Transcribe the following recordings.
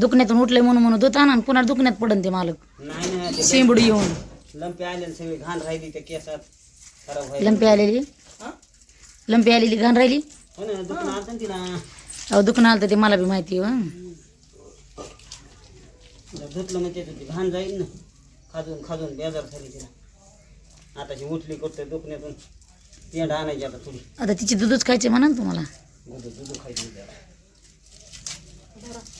दुखण्यातून उठले म्हणून म्हणत होता ना आणि पुन्हा दुखण्यात पडन ते मालक. नाही ना ते शेंबुडी येऊन. लंपे आले सगळी घाण राहिली त्या केसात खराब व्हायली लंपी आलेली? हा? लंपी आलेली घाण राहिली? हो ना दुखणं तिला. अहो दुखणं आलं तर ते मला बी माहिती हं. धुतलं म्हणजे ती घाण जाईल ना. खाजून खाजून बेजार झाली तिला. आताची उठली करतोय दुखण्यातून पेंड आणायची आता थोडी. आता तिची दूधच खायचे म्हणा ना तुम्हाला. खायची दोन वर्ष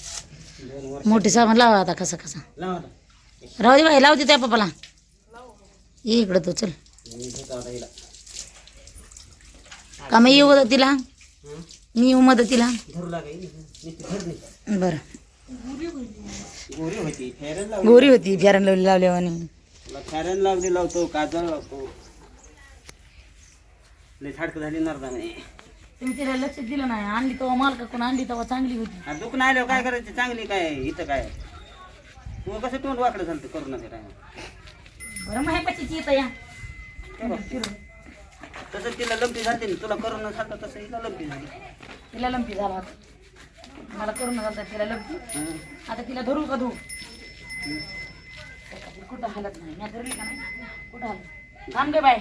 मोठी सामान लावा आता कसा कसा. राहू दे बाई लावते त्या पप्पाला. ये इकडं तू चल. का मग येऊ का तिला. मी येऊ मदतीला. धरू बरं. गोरी होती फेरन लावली लावल्यावर फेरन लावली फॅरन लावली लावतो. काजळ लावतो झाली नरदा नाही तुम्ही तिला लक्ष दिलं नाही. आणली तेव्हा मालका कोण आणली तेव्हा चांगली होती. आ, दुखणं आल्यावर काय करायचं? चांगली काय इथं काय तू कसं तोंड वाकडं झालं करोनाच्या टायमा बरं मग ह्यापाशीच येतं या. तसं तिला लंपी झाली ना तुला करोना झाला तसं हिला लंपी झाली. तिला लंपी झाला आता मला करून झाला तिला लंपी. हं. आता तिला धरू का धरू कुठं हालत नाही. मी धरली का नाही? कुठं हालत? थांब गे बाय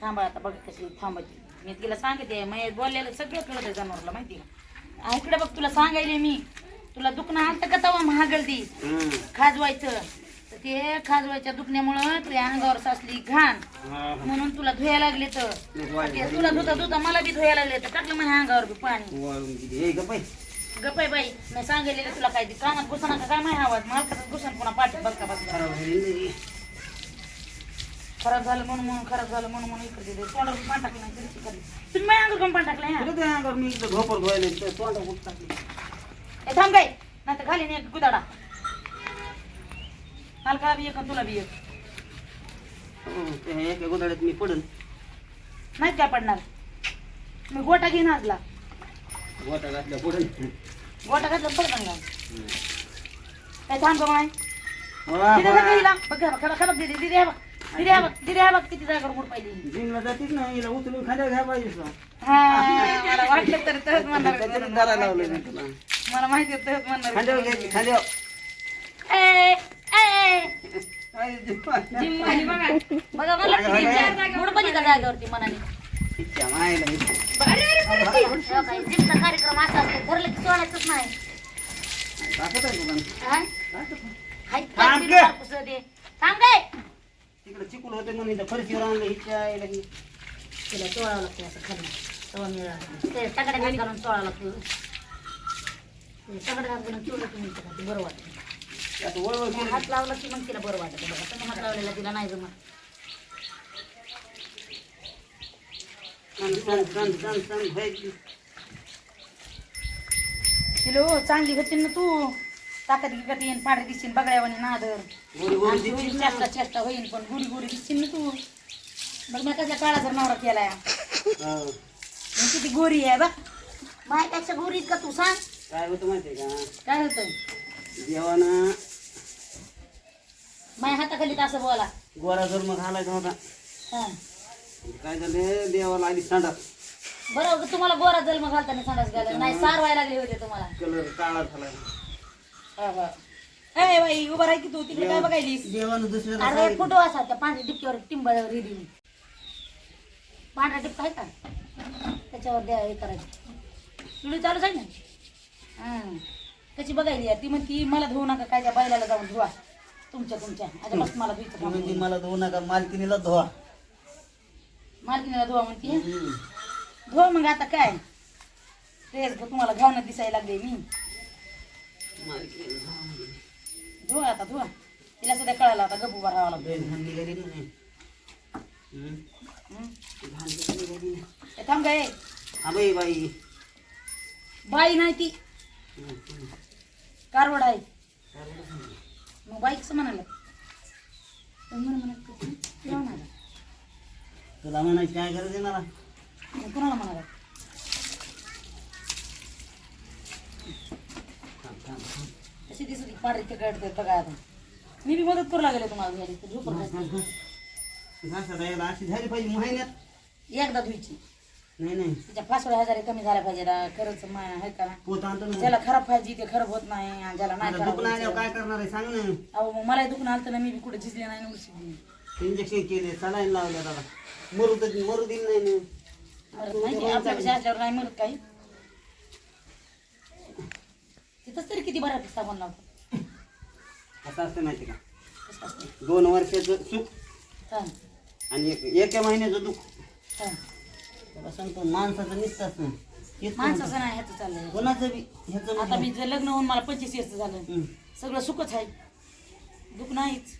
थांबा आता बघ कशी थांबायची मी तिला सांगते मग बोललेलं सगळं कळत आहे जनावरला माहिती का? आ, इकडे बघ तुला सांगायले मी. तुला दुखणं आलं का तवा महागळती हं. खाजवायचं. तर ते खाजवायच्या दुखण्यामुळं तुझ्या अंगावर साचली घाण. म्हणून तुला धुयाला लागले तर. ते तुला धुता धुता मला बी धुयाला लागले तर टाकलं माझ्या अंगावर बी पाणी. वाळून गेली. हे गं बाई. मी सांगितलेलं तुला काय ते कानात घुसणार का काय माहिती? आवाज मालकाचा घुसन पुन्हा पाठी बसका बसका खराब झाली. खराब म्हणून म्हणून खराब झालं म्हणून म्हणून इकडे दिले तोंडावर पाणी टाकलं नाही तरी करली तुम्ही माझ्या अंगावर पण पाणी टाकलं त्या अंगावर मी झोपर धुवायला तर तोंडावर कुठं टाकली. ए थांब काय नाही तर घालीन एक गुदाडा. मालकाला बी एक आणि तुला बी एक? हो, त्या एका मी पडन. नाही काय पडणार? मी गोटा घेईन आजला. गोटा घातल्या पडन गोटा घातला पडतं का ए थांब का माय तिथे हिला. बघ बघ दिदी दिदी हे बघ. दिदी हे बघ दिदी हे बघ किती जागा मोड पाहिली. जिमला जातीस ना हिला उचलून खाल्या घ्या पाहिजे तुला. हा मला वाटलं तर तहच म्हणणार काहीतरी करायला लावलं मी तुला. मला माहिती होतं तहच म्हणणार खांद्यावर घ्यायची खांद्यावर. ए, ए. आई, जिम्मा. जिममध्ये बघा. बघा मला मोड पाहिजे का जागेवरती मनाने? मायला काही जिमचा कार्यक्रम असा की सोडायचंच नाही. दाखवत आहे तुला? हा? हाय, थांब. थांब काय तिकडे चिकूल होते म्हणून इथं फरशीवर आणलं की. तिला चोळावं लागतं असं खाली तवा मिळा ते सगळ्या घालून चोळावं लागतं ते सगळ्या घालून चोळलं की मग तिला ते बरं वाटतं आता वळवळ केली. हात लावला की मग तिला बरं वाटतं बघा तुम्ही हात लावलेला तिला नाही जमत व्हायची. किलो चांगली होती ना तू ताकद गिकत येईन पांढरी दिसशील बगड्यावानी नादर. गोरी गोरी तू ना. चेष्टा चेष्टा होईन पण गुडी गुडी दिसशील ना तू. बघ मी कसल्या काळाचा नवरा केलाय. हा. किती गोरी आहे बघ माझ्यापेक्षा गोरी का तू सांग. काय होतं माहितीये का? काय होतं? देवानं माझ्या हाताखाली असं बोला. गोरा जन्म घालायचा होता. हा. काय झालं? देवाला आली सांडा बरोबर तुम्हाला गोरा जन्म घालताना घालायला नाही सारवायला लागले होते तुम्हाला. कलर काळा झाला. ए बाई उभा राह की तू तिकडे काय बघायली देवानं दुसऱ्याला अरे सांगितलं. फोटो असा त्या पांढऱ्या टिपक्यावर टिंबावर रेडी पांढरा टिपका आहे का? त्याच्यावर द्या हे करायचं. व्हिडिओ चालूच आहे ना? हां. कशी बघायली आहे? ती म्हणती मला धुवू नका काय त्या बैलाला जाऊन धुवा. तुमच्या तुमच्या. आता मस्त मला नाही. मला धुवू नका मालकिनीला धुवा. मालकीनीला धुवा म्हणते. धुवा मग आता काय? तेच तुम्हाला घावणं दिसायला लागले मी. धुवा आता धुवा. तिला सध्या कळायला आता गप्पू राहावं लागतं. थांब काय हा बाई बाई. बाई नाही ती. कारवड आहे. मग बाई कसं म्हणाला? तिला म्हणायची काय गरज आहे मला? कुणाला म्हणाला थांब, थांब, तशी दिसत होती पांढरी तिकडे बघा आता. मी बी मदत करू लागले तुम्हाला घरी झोपून अशी झाली पाहिजे महिन्यात. एकदा धुयची नाही नाही. तिच्या फासोड्या हजार कमी झाल्या पाहिजे ना खरंच मा- आहे का ना पोत आणतो ना ज्याला खराब पाहिजे ते खराब होत नाही आणि ज्याला नाही आता खराब दुखणं आल्यावर. काय करणार आहे सांग ना. अहो मग मलाही दुखणं आलं तर ना मी बी कुठे झिजले नाही इंजेक्शन केले सलाईन लावले दादा. मरू तर मरू दिल नाही ना मरत नाही की आपल्यापेक्षा असल्यावर नाही मरत काही. तिथंच तरी किती बऱ्या साबण लावतो असं असतं माहिती का? कसं असतं? दोन वर्षाचं सुख हां. आणि एक एका महिन्याचं दुःख. हां. त्याला सांगतो माणसाचं निसतं असतं हेच माणसाचं नाही ह्याचं चाललंय. कोणाचं बी? ह्याचं आता मी जर लग्न होऊन मला पंचवीस वर्ष झालं. सगळं सुखच आहे. दुःख नाहीच.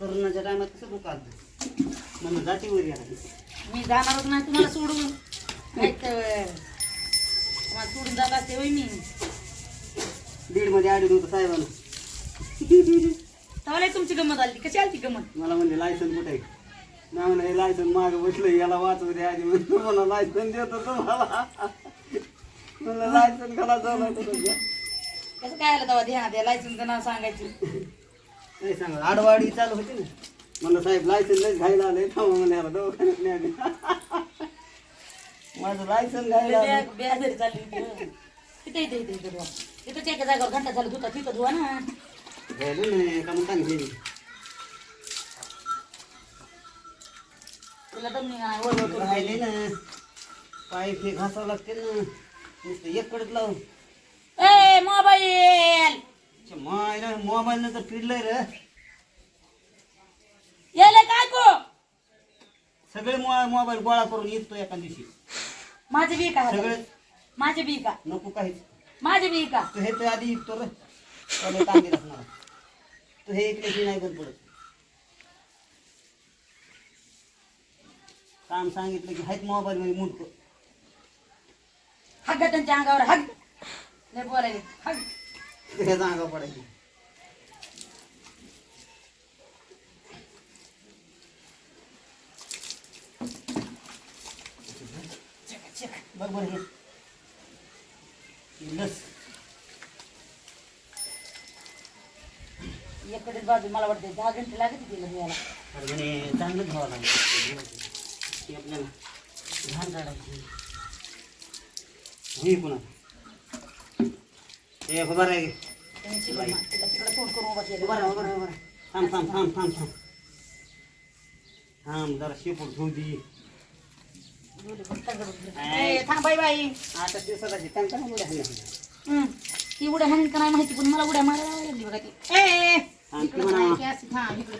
करोनाच्या टायमात कसं दुःख आलं? म्हणून जातीवर या. मी जाणारच नाही तुम्हाला सोडून. नाही तर तुम्हाला सोडून जात असते होय मी. दीडमध्ये आडी होतं साहेबांना. तेव्हा लय तुमची गंमत आली कशी आली गंमत? मला म्हणले लायसन कुठे नाही म्हणलं हे लायसन मागं बसलं याला वाचू दे आधी. म्हणलं मला लायसन देतो तुम्हाला. म्हणलं लायसन कला जाऊ कसं काय आलं तेव्हा? ध्यानात या लायसनचं नाव सांगायचं. नाही सांगा आडवाडी चालू होती ना. म्हणलं साहेब लायसन लयच घायला आले थांबा मला याला दवाखान्यात न्याले माझं लायसन घायला. बेजारी चालली इथे इथे इथे धुवा. तिथंच एका जागेवर घंटा झालं धुता तिथं धुवा ना. घ्यायला नाही का मग सांगितलं तुला नाही करून. राहिले ना. पाईप हे घासावं लागते ना. नुसतं एक कडत लावून. ए मोबाईल! मायला मोबाईल तर फिरलंय रे. यायला काय को सगळे मोबाईल गोळा करून येतो एका दिवशी. माझे बी का सगळे माझे बी का? नको काहीच. माझे बी का? तू हे तर आधी तो रे. त्याला कांदी असणार तू हे इकडे नाही बंद पडत काम सांगितलं की आहेत मोबाईल मध्ये मुंडक. हग त्यांच्या अंगावर हग. लय बोलायले. हग. हे जागा पडायची. बरोबर हे लस एकडे बाजू मला वाटते दहा घंटे लागत तिला यायला अरे म्हणे चांगलं घ्यावं लागेल. ती आपल्याला घाण काढायची होई पुन्हा हे उभा राह. तिला तिकडे तोंड करून उभा केलं. उभा राह उभा राह उभा राह. थांब थांब थांब थांब थांब. थांब जरा शेपूट घेऊ दे बोलू, बस तगडं उभं. ए, थांब बाई बाई आता दिवसाला त्यांचा उड्या हाणल्या. ती उड्या हाणीन का नाही माहिती पण मला उड्या मारायला लागली बघा ती ए, इकडं. नाही की इकडे?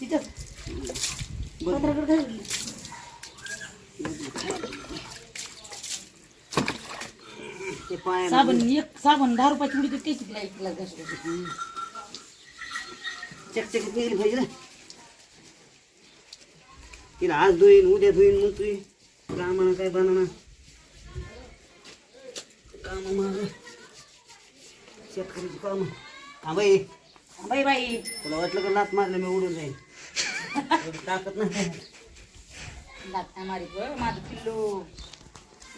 तिथं. पत्राकडे घालली. साबण एक साबण दहा रुपयाची उडी देते कितीला एक ग्लास घासली. चकचकीत निघली पाहिजे ना तिला आज धुईन उद्या धुईन मग तुई कामानं काय बनवणार काम माझं शेतकऱ्याची काम. हा बाई बाई बाई. तुला वाटलं का लात मारलं मी उडून जाईन? ताकद नाही. लागता मारी गं माझं पिल्लू.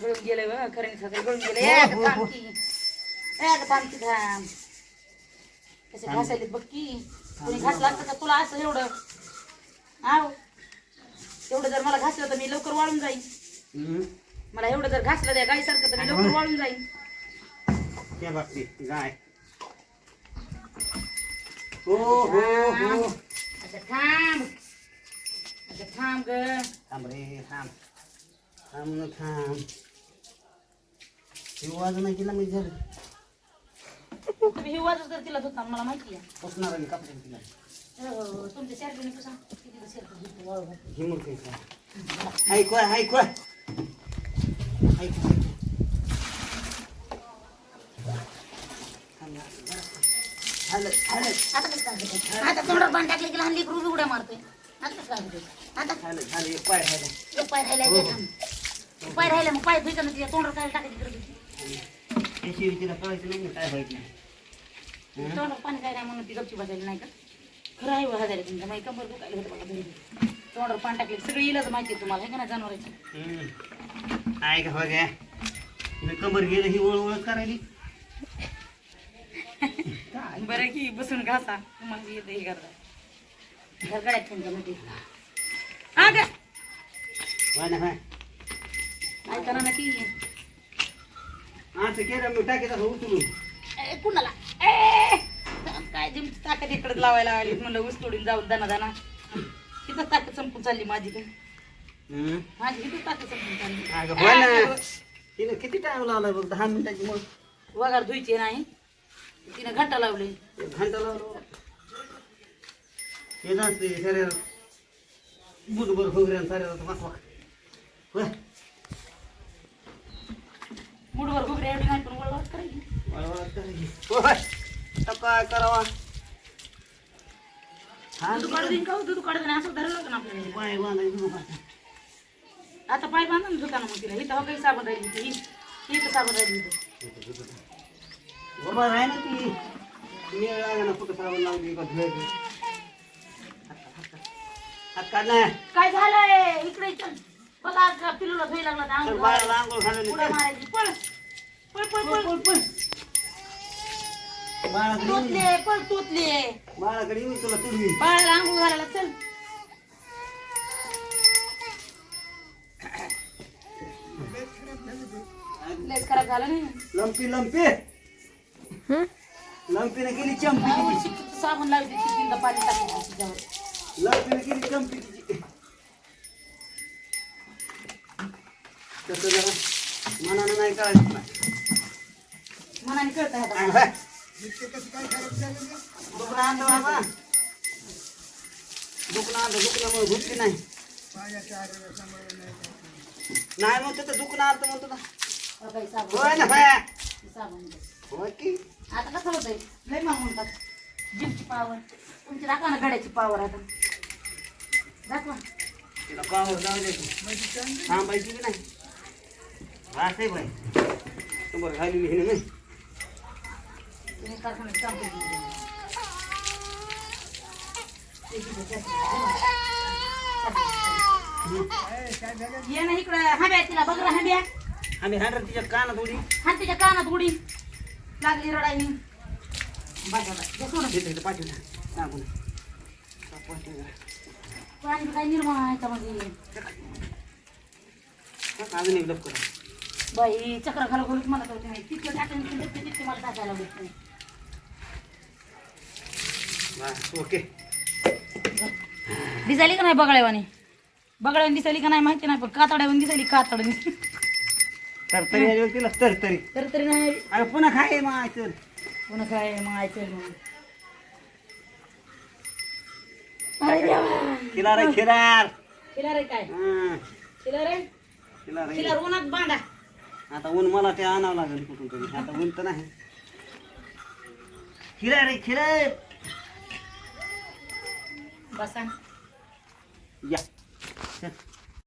गळून गेलं ग खरं सगळं गळून गेलं हो, हो, थांब हो. की. ए, अगं थांब. कसे घासायलेत बघ की कोणी घासलं असतं का तुला असं एवढं? मला घासलं तर मी लवकर वाळून जाईन. मला एवढं जर घासलं त्या गाईसारखं तर मी लवकर वाळून जाईन. त्या बाबतीत गाय. हो हो हो. आता थांब. आता थांब ग. थांब रे थांब. थांब ना थांब. हे वाजून नाही केला झालं तुम्ही हे तिला धुता मला माहिती आहे. पोचणार आणि कपडे तिला. हो, तुमच्या किती वाळू ऐकू ऐकू. ऐकू आता तोंडावर पाणी टाकले की लहान लेकरू उड्या मारतोय. आता कसं काय होतंय? आता? एक पाय राहिला. एक पाय राहिला हो, एक. पाय राहिला मग पाय धुयचं ना तिच्या तोंडावर काय टाकायची गरज? त्याशिवाय तिला कळायचं नाही काय व्हायचं तोंडावर पाणी काय नाही म्हणून ती गपची बसायला नाही का? खरं आहे झालं तुमच्या. माई कंबर दुखायला होतं बघा घरी. तोंडावर पाणी टाकले. सगळं येईलच माहिती आहे तुम्हाला हे का नाही जनावरांची. काय का बघा मी कबर गेलं ही ओळख करायली. बरं की बसून घासा. तुम्हाला येतं हे करता. घरगड्यात त्यांच्या मध्ये अग वाय ना ऐका ना ती? असं केलं मी टाकीत असं उचलून. ए, कुणाला? ए! काय जिम ताकद इकडे लावायला आली म्हणलं ऊस तोडून जाऊन दाना दाना तिथं ताकद संपून चालली माझी काय हम्म. माझी किती ताकद संपून चालली. अगं होय ना. तिने किती टाइम लावला बघ दहा मिनिटाची मग. वगार धुईचे नाही. तिने घंटा लावले. एक घंटा लावलो. हे जाणते शरीर बुटभर खोगऱ्यान शरीराचा मासवा होय मुठभर घुगरे एवढी नाही पण वळवळ करायची. वळवळ करायची. होय आता काय करावा? हा काढून देईन का हो? दूध काढून देईन. असं धरलं ना आपल्याला पाय बांधायचं. आता. पाय बांधा ना दुकाना मग तिला. इथं काही साबण राहिली होती. ही इथं साबण राहिली होती. बाबा राही ना ती. कुठं साबण लावली का हात ना. काय झालंय? इकडे चल. बघा पिलूला धुई लागला तर घालून. मारायची. पळ पळ पळ. पळ पळ पळ. बाळाकडे तोतले पळ तोतले बाळाकडे येऊन तुला तुडवी बाळाला आंघोळ घालायला चल. खराब झालं नाही. Lumpy lumpy. लंपीने केली चंपी तिची. शिकीचं साबण लावते शिकीला पाणी टाकायचं तिच्यावर लंपीने केली चंपी तिची. तसं जरा मनानं नाही कळायचं नाही मनाने कळत आहे. दुखणं आणलं बाबा दुखणं आणलं दुखण्यामुळे झुकली नाही नाही मग तर दुखणं आलं म्हणतो ना काही होय ना होय की आता कसं होतंय लय मग म्हणतात जिमची पावर तुमची दाखवा ना गड्याची पावर आता दाखवा तिला पावर जाऊ द्यायची थांबायची की नाही राहते बाई तुम्हाला घालून घेणे नाही तुम्ही कारखान्यात काम करून ये ना इकडं हांब्या तिला बघ ना हांब्या आम्ही हांडर तिच्या कानात उडी. हा तिच्या कानात उडी. लागली रडायनी. बघा सोडून. पाठवून सांगू ना पाठवून पाणी काय निर्माण आहे का म्हणजे अजून एक लपकर बाई चक्र घालू घालूच मला कळते नाही तिथलं टाकायचं तिथलं मला टाकायला लागत नाही. ओके. दिसायली का नाही बगड्यावानी बगड्यावानी दिसायली का नाही माहिती नाही पण कातड्यावानी दिसायली कातड तरतरी आली तिला तरतरी. तर तरी नाही अरे पुन्हा खाय मग चल. पुन्हा काय मग ऐकेल मग अरे देवा. खिलार आहे खिलार. तिला रे काय? हं, खिलार आहे. तिला उन्हात बांधा. आता ऊन मला ते आणावं लागेल कुठून तरी. आता ऊन तर नाही. खिलार आहे खिलार बसा या.